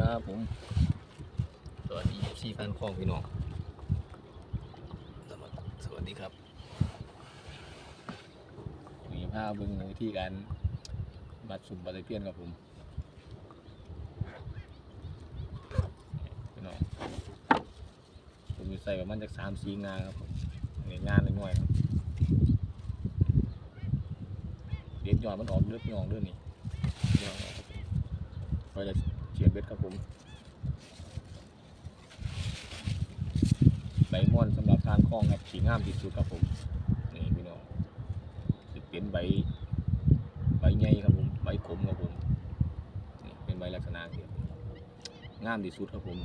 ครับผม สวัสดีซีพันคลองพี่น้อง สวัสดีครับมีภาพบึงวิธีการบัดสุ่มบัตรเพี้ยนครับผมพี่น้องผมมีใส่ประมาณจากสามสีงานครับผมในงานเลยหน่อยครับเด็ดยอดมันออกเลือดยองเลือดนี่ยอง ออกครับผมไว้จะเฉียดเบ็ดครับผมใบม่อนสำหรับทานคล้องครับสีงามที่สุดครับผมนี่พี่น้องจะเป็นใบใบใหญ่ครับผมใบขมครับผมนี่เป็นใบลักษณะที่งามที่สุดครับผม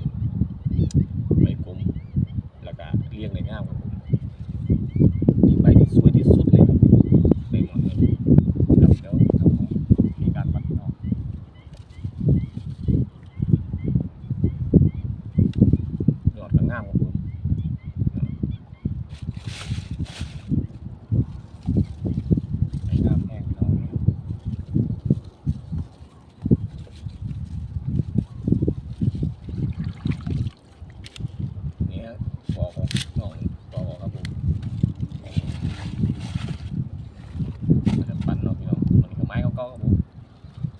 ใบขมแล้วก็เลี้ยงได้งามครับผมนี่ใบที่สวยที่สุดเลยครับใบม่อนเนี่ยครับเดี๋ยวทำมีการปัดพี่น้องยอดก็งามครับผม ไอ้น้ำแห้งเขาเนี่ยบอกของน้องบอกครับผมจะปั่นเนาะพี่น้องมันก็ไม้เก่าๆครับผม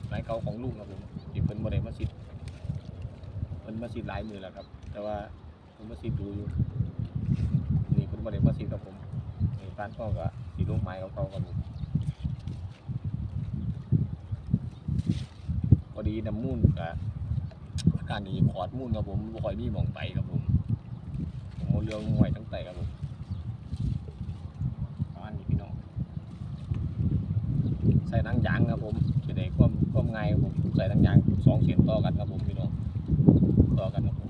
ไม้เก่า ของลุงครับผมที่เพิ่นบ่ได้มาสิทธิ์เพิ่นมาสิทธิ์หลายมือแล้วครับ แต่ว่าเพิ่นมาสิทธิ์ดูอยู่นี่เพิ่นบ่ได้มาสิทธิ์ครับผมนี่ปานก็ก็สิลงไม้เก่าๆครับผมพอดีน้ำมูนกับอาการนี้ขอดมูนครับผมบ่ค่อยมีหมองไปครับผมผมเรือลงไว้ทั้งไตครับผมประมาณนี้พี่น้องใส่นังยางครับผม จะได้ความความง่ายผมใส่นังอย่างสองเสียนต่อกันครับผมพี่น้องต่อกันครับผม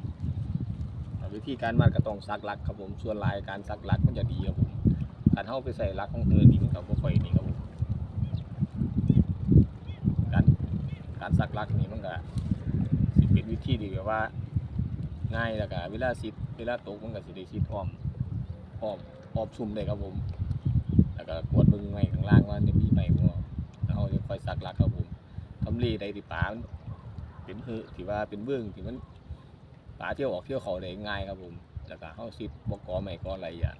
วิธีการมัดก็ต้องซักลักครับผมส่วนลายการซักลักมันจะดีครับผมการเข้าไปใส่ลักของเธอนี่มันก็บ่ค่อยนี่ครับผมการการซักลักนี่มันก็สิเป็นวิธีที่แบบว่า ง่ายแล้วก็เวลาซิดเวลาตกมันก็สิได้ซิดอ้อมอ้อมอ้อมซุ่มได้ครับผมแล้วก็กดเบิ่งไม้ข้างล่างว่าจะมีไม้บ่ เราจะคอยซักหลักครับผมทำเลใดที่ปลามันเป็นหือที่ว่าเป็นเบื้องที่มันปลาเที่ยวออกเที่ยวเขาได้ง่ายครับผมแล้วก็เฮาซิดบ่กอไม้กออะไรอย่าง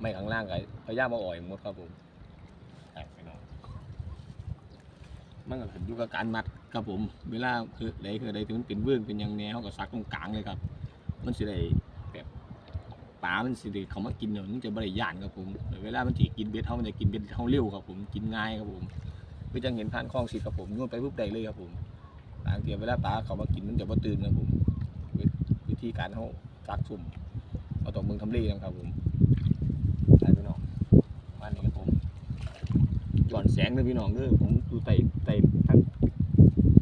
ไม้ข้างล่างก็พยายามเอาอ่อยหมดครับผมครับพี่น้องมันก็ขึ้นอยู่กับการมัดครับผม เวลาคือใดคือใดที่มันเป็นเบื้องเป็นยังแนวเขาก็ซักตรงกลางเลยครับ มันสิได้แบบปลามันสิได้เขามากินเนี่ยมันจะบริยานครับผม เวลามันสิกินเบ็ดเขามันจะกินเบ็ดเขาเร็วครับผม กินง่ายครับผม คือจังเห็นผ่านคลองสิครับผมโยนไปปุ๊บได้เลยครับผมบางเทียเวลาปลาเขามากินมันจะบ่ตื่นครับผม วิวิธีการเขาซักซุ่มเอาต้อเมืองทำเลนะครับผมไปพี่น้องมานี่ครับผมหย่อนแสงเลยพี่น้องเด้อผมดูไต่ไต่ทาง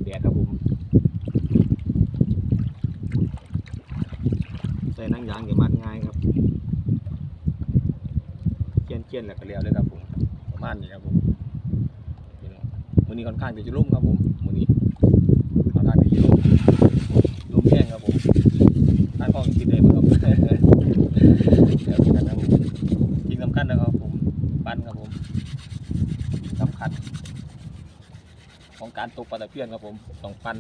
แดดครับผมใส่นั่งยางเดี๋ยวมัดง่ายครับเคียนเคียนแล้วก็เลี้ยวเลยครับผมประมาณนี้ครับผม วันนี้ค่อนข้างจะรุ่มครับผมวันนี้ค่อนข้างจะรุ่มรุ่มแห้งครับผมทางกล้อคิดได้ไหมครับเดี๋ยวกันครับผมจริงสำคัญนะครับผมปั้นครับผมสำคัญ ของการตกปลาตะเพียนครับผมต้องปัน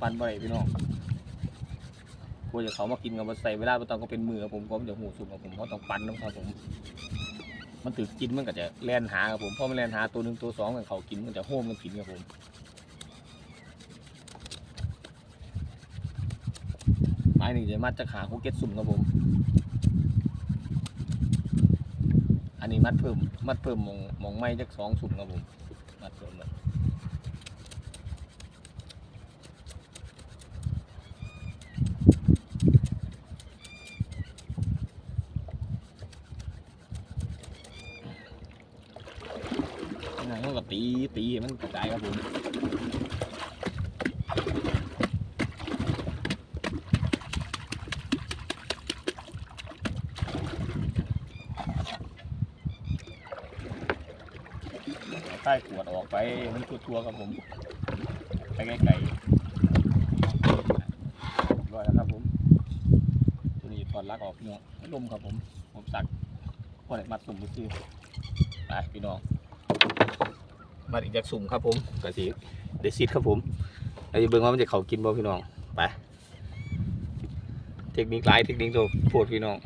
ปันบ่ได้พี่น้องกลัวจะเขามากินกับมาใส่เวลาบ่ต้องก็เป็นมือครับผมก็มันจะหูสุกครับผมเพราะต้องปันนะครับผม มันถือกินมันก็จะแล่นหาครับผมเพราะมันแล่นหาตัวหนึ่งตัวสองกันเขากินมันจะโฮมกันกินครับผมไม้หนึ่งจะมัดจะขาคุกเก็ตสุ่มครับผม อันนี้มัดเพิ่มมัดเพิ่มมองมองไม้จากสองสุ่มครับผมมัดเพิ่มเลย ยังไงเขาก็ตีตีมันกระจายครับผมใต้ขวดออกไปมันทั่วๆครับผมไปไกลๆร้อยแล้วครับผมตัวนี้ถอดลักออกพี่น้องลมครับผมผมสักพอได้มัดสุ่มไปซื้อไปพี่น้อง มาอีกจากสุ่มครับผมกะสีเดซิดครับผมเราจะเบิ่งว่ามันจะเขากินบ่พี่น้องไปเทคนิคหลายเทคนิคโตโพดพี่น้อง